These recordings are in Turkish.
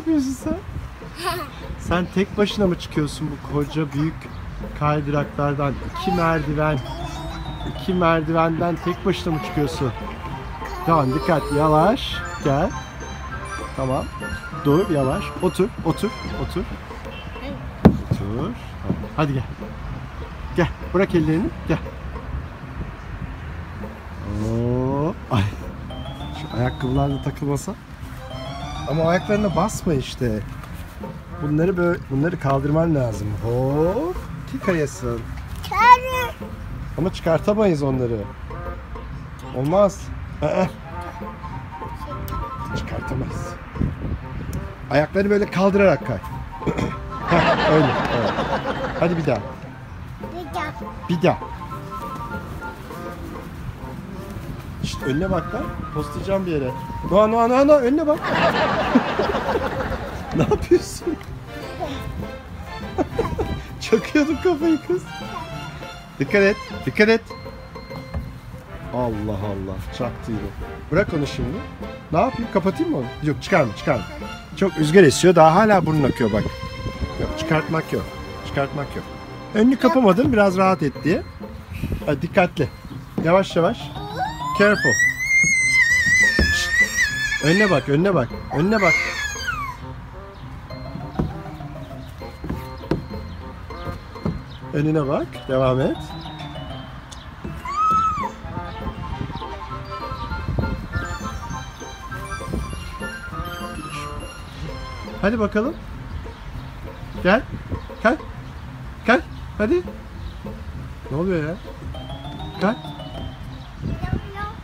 yapıyorsun sen? Sen tek başına mı çıkıyorsun bu koca büyük kaydıraklardan? iki merdiven. iki merdivenden tek başına mı çıkıyorsun? Tamam dikkat yavaş gel. Tamam. Dur yavaş. Otur otur otur. Otur. Hadi gel. Gel bırak ellerini gel. Oo. Ay. Şu ayakkabılar da takılmasa. Ama ayaklarına basma işte. Bunları böyle bunları kaldırman lazım. Hop. Ki kayasın. Ama çıkartamayız onları. Olmaz. Aa. Çıkartamayız. Ayakları böyle kaldırarak kay. Heh, öyle. Evet. Hadi bir daha. Bir daha. Bir daha. İşte önüne bak lan. Postlayacağım bir yere. Noa Noa Noa Noa önüne bak. ne yapıyorsun? Çakıyordun kafayı kız. Dikkat et. Dikkat et. Allah Allah. Çaktı yine. Bırak onu şimdi. Ne yapayım? Kapatayım mı onu? Yok çıkarma çıkarma. Çok rüzgar esiyor. Daha hala burnun akıyor bak. Yok çıkartmak yok. Çıkartmak yok. Önünü kapamadın biraz rahat et diye. Hadi dikkatli. Yavaş yavaş. Careful. Şşt. Önüne bak, önüne bak. Önüne bak. Önüne bak. Devam et. Hadi bakalım. Gel. Kay. Kay. Hadi. Ne oluyor ya? Kay.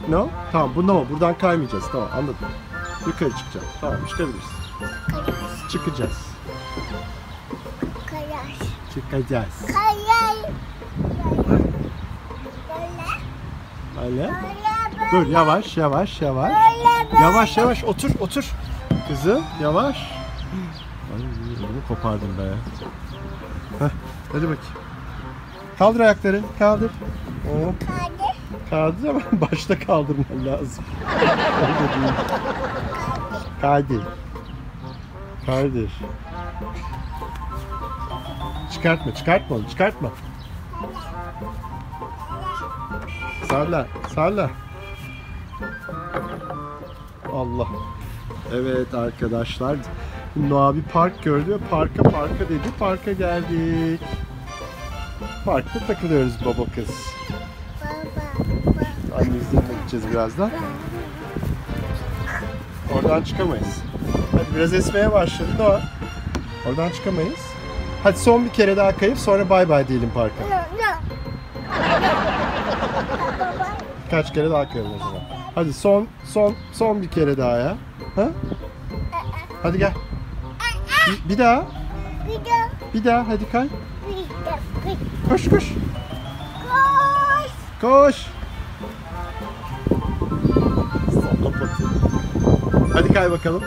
No? Tamam bu no. Buradan kaymayacağız. Tamam anladım. Yukarı çıkacağız. Tamam çıkabiliriz. Kayar. Çıkacağız. Kayar. Çıkacağız. Kayar. Böyle. Öyle. Böyle. Dur yavaş yavaş yavaş. Böyle. böyle. Yavaş yavaş otur otur. Kızım yavaş. Ay bunu kopardım be. Heh, hadi bakayım. Kaldır ayakları. Kaldır. Hop. Hadi. Kaldır ama başta kaldırman lazım. Kaldır. Kaldır. Çıkartma, çıkartma onu, çıkartma. Salla, salla. Allah. Evet arkadaşlar. Noah bir park gördü ve parka parka dedi. Parka geldik. Parkta takılıyoruz baba kız. Annemizle gideceğiz birazdan. Oradan çıkamayız. Hadi biraz esmeye başladı Noah. Oradan çıkamayız. Hadi son bir kere daha kayıp sonra bay bay diyelim parka. Kaç kere daha kayalım o zaman. Hadi son son son bir kere daha ya. Ha? Hadi gel. Bir, bir daha. Bir daha. Bir daha hadi kay. Koş koş. Koş. Koş. Patı. Hadi kay bakalım.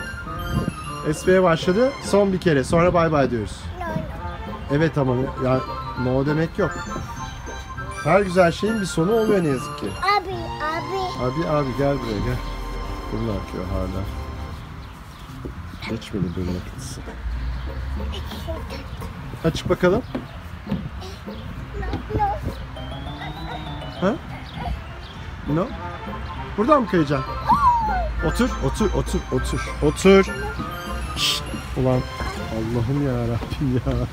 Esmeye başladı. Son bir kere. Sonra bay bay diyoruz. Evet ama ya no demek yok. Her güzel şeyin bir sonu oluyor ne yazık ki. Abi, abi. Abi abi gel buraya gel. Burun akıyor hala. Geçmedi burun akıntısı. Açık bakalım. Ha? No? Buradan mı kayacaksın? Otur, otur, otur, otur, otur. Şşt, ulan Allah'ım ya Rabbim ya.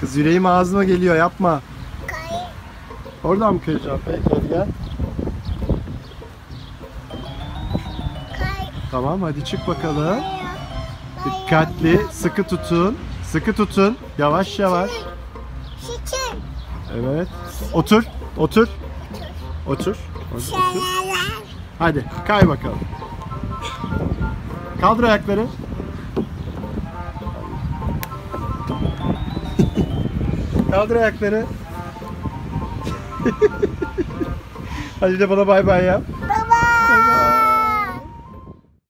Kız yüreğim ağzıma geliyor yapma. kay. Oradan mı kayacaksın? Peki hadi gel. Kay. Tamam hadi çık bakalım. Dikkatli, sıkı tutun. Sıkı tutun. Yavaş yavaş. Evet. Otur, otur. Otur. Hadi, otur. Hadi kay bakalım. Kaldır ayakları. Kaldır ayakları. Hadi de bana bay bay yap.